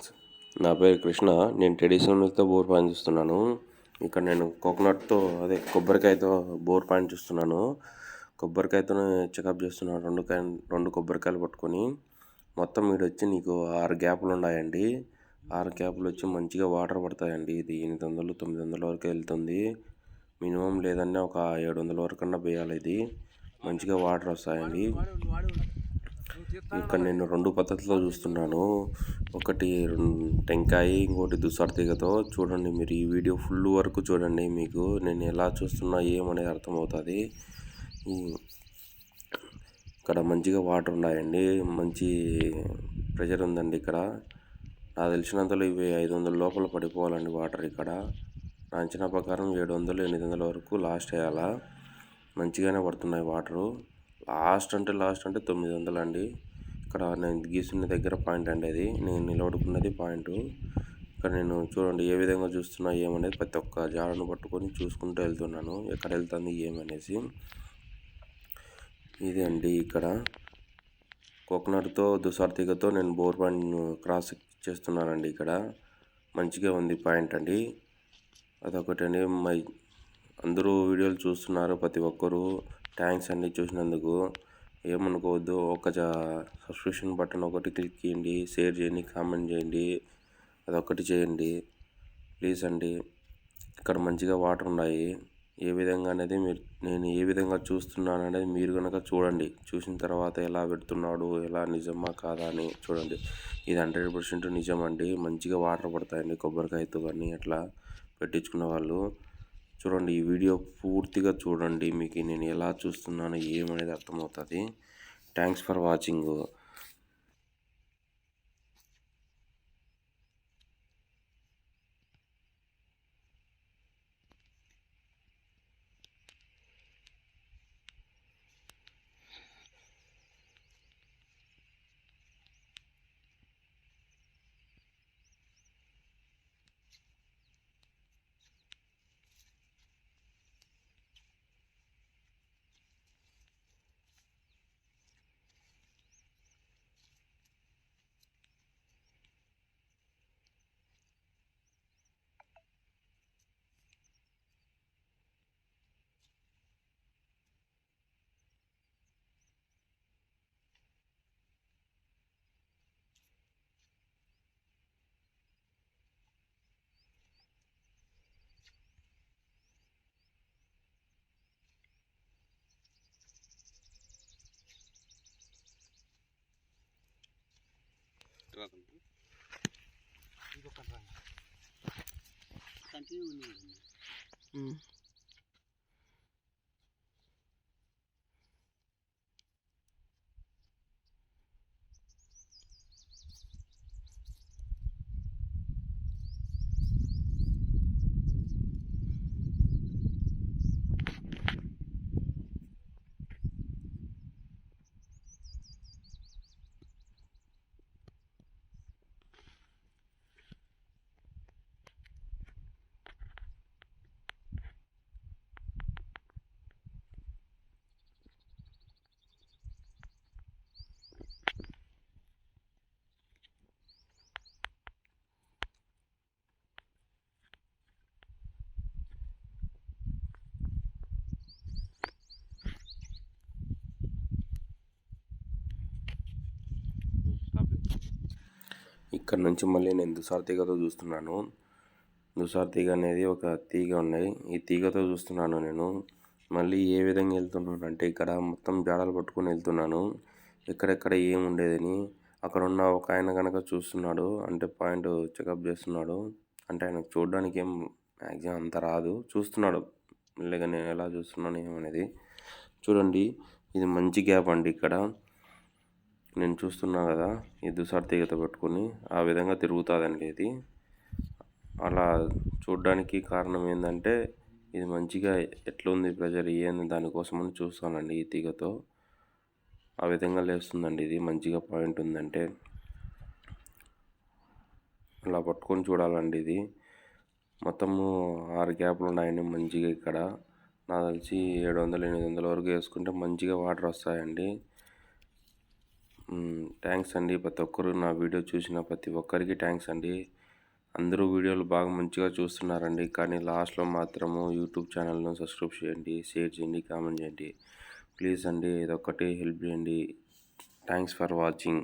Friends నా పేరు కృష్ణ. నేను ట్రెడిషనల్ మిల్క్తో బోర్ పాయింట్ చూస్తున్నాను. ఇక్కడ నేను కోకోనట్తో అదే కొబ్బరికాయతో బోర్ పాయింట్ చూస్తున్నాను. కొబ్బరికాయతో చెకప్ చేస్తున్నాను రెండు కాయ రెండు కొబ్బరికాయలు పట్టుకొని. మొత్తం మీరు వచ్చి నీకు ఆరు గ్యాపులు ఉన్నాయండి. ఆరు గ్యాపులు వచ్చి మంచిగా వాటర్ పడతాయండి. ఇది ఎనిమిది వందలు తొమ్మిది వందల వరకు వెళ్తుంది. మినిమం లేదన్నా ఒక ఏడు వందల వరకు అన్నా వేయాలి ఇది. మంచిగా వాటర్ వస్తాయండి. ఇక్కడ నేను రెండు పద్ధతిలో చూస్తున్నాను. ఒకటి టెంకాయ ఇంకోటి దుసార్ తీగతో చూడండి మీరు ఈ వీడియో ఫుల్ వరకు చూడండి మీకు. నేను ఎలా చూస్తున్నా ఏమనేది అర్థమవుతుంది. ఇక్కడ మంచిగా వాటర్ ఉన్నాయండి మంచి ప్రెషర్ ఉందండి ఇక్కడ. నాకు తెలిసినంతలో ఇవి ఐదు వందల లోపల పడిపోవాలండి వాటర్ ఇక్కడ. నా అంచనా ప్రకారం ఏడు వందలు ఎనిమిది వందల వరకు లాస్ట్ అయ్యాలా మంచిగానే పడుతున్నాయి వాటరు. లాస్ట్ అంటే లాస్ట్ అంటే తొమ్మిది వందలు అండి. ఇక్కడ నేను గీసిన దగ్గర పాయింట్ అండి అది. నేను నిలబడుకున్నది పాయింట్. ఇక్కడ నేను చూడండి ఏ విధంగా చూస్తున్నా ఏమనేది ప్రతి ఒక్క జాడను పట్టుకొని చూసుకుంటూ వెళ్తున్నాను. ఎక్కడ వెళ్తుంది ఏమనేసి ఇది అండి ఇక్కడ. కోకోనట్తో దుసార్థికతో నేను బోర్ పాయింట్ క్రాస్ చేస్తున్నానండి ఇక్కడ. మంచిగా ఉంది పాయింట్ అండి. అదొకటండి. మై అందరూ వీడియోలు చూస్తున్నారు. ప్రతి ఒక్కరూ థ్యాంక్స్ అండి చూసినందుకు. ఏమనుకోవద్దు ఒక సబ్స్క్రిప్షన్ బటన్ ఒకటి క్లిక్ చేయండి షేర్ చేయండి కామెంట్ చేయండి అదొకటి చేయండి. ప్లీజ్ అండి ఇక్కడ మంచిగా వాటర్ ఉన్నాయి. ఏ విధంగా అనేది మీరు నేను ఏ విధంగా చూస్తున్నాను అనేది మీరు కనుక చూడండి. చూసిన తర్వాత ఎలా పెడుతున్నాడు ఎలా నిజమా కాదా అని చూడండి. ఇది హండ్రెడ్ పర్సెంట్ నిజం అండి. మంచిగా వాటర్ పడతాయండి కొబ్బరికాయతో కానీ అట్లా పెట్టించుకున్న వాళ్ళు. చూడండి ఈ వీడియో పూర్తిగా చూడండి. మీకు నేను ఎలా చూస్తున్నానో ఏమనేది అర్థమవుతుంది. Thanks for watching Mm. ఇక్కడ నుంచి మళ్ళీ నేను దుసార్ తీగతో చూస్తున్నాను. దుసార్ తీగ అనేది ఒక తీగ ఉన్నాయి ఈ తీగతో చూస్తున్నాను నేను. మళ్ళీ ఏ విధంగా వెళ్తున్నాను అంటే ఇక్కడ మొత్తం జాడలు పట్టుకొని వెళ్తున్నాను. ఎక్కడెక్కడ ఏం ఉండేదని. అక్కడ ఉన్న ఒక ఆయన కనుక చూస్తున్నాడు. అంటే పాయింట్ చెకప్ చేస్తున్నాడు. అంటే ఆయనకు చూడడానికి ఏం మ్యాక్సిమం అంత రాదు. చూస్తున్నాడు. మెల్లగా నేను ఎలా చూస్తున్నాను ఏమనేది. చూడండి. ఇది మంచి గ్యాప్ అండి ఇక్కడ. నేను చూస్తున్నా కదా ఈ దుసార్ తీగత పెట్టుకొని ఆ విధంగా తిరుగుతుందండి ఇది అలా చూడడానికి కారణం ఏంటంటే ఇది మంచిగా ఎట్లుంది ప్రెజర్ ఏంది దానికోసమని చూస్తానండి ఈ తీగతో. ఆ విధంగా లేస్తుందండి ఇది మంచిగా పాయింట్ ఉందంటే. అలా పట్టుకొని చూడాలండి ఇది. మొత్తము ఆరు గ్యాప్లు ఉన్నాయండి మంచిగా ఇక్కడ. నాకు తెలిసి ఏడు వందలు ఎనిమిది వందల వరకు వేసుకుంటే మంచిగా వాటర్ వస్తాయండి. థ్యాంక్స్ అండి ప్రతి ఒక్కరు. నా వీడియో చూసిన ప్రతి ఒక్కరికి థ్యాంక్స్ అండి. అందరూ వీడియోలు బాగా మంచిగా చూస్తున్నారండి. కానీ లాస్ట్లో మాత్రము యూట్యూబ్ ఛానల్ను సబ్స్క్రైబ్ చేయండి షేర్ చేయండి కామెంట్ చేయండి. ప్లీజ్ అండి ఇదొక్కటి హెల్ప్ చేయండి. Thanks for watching.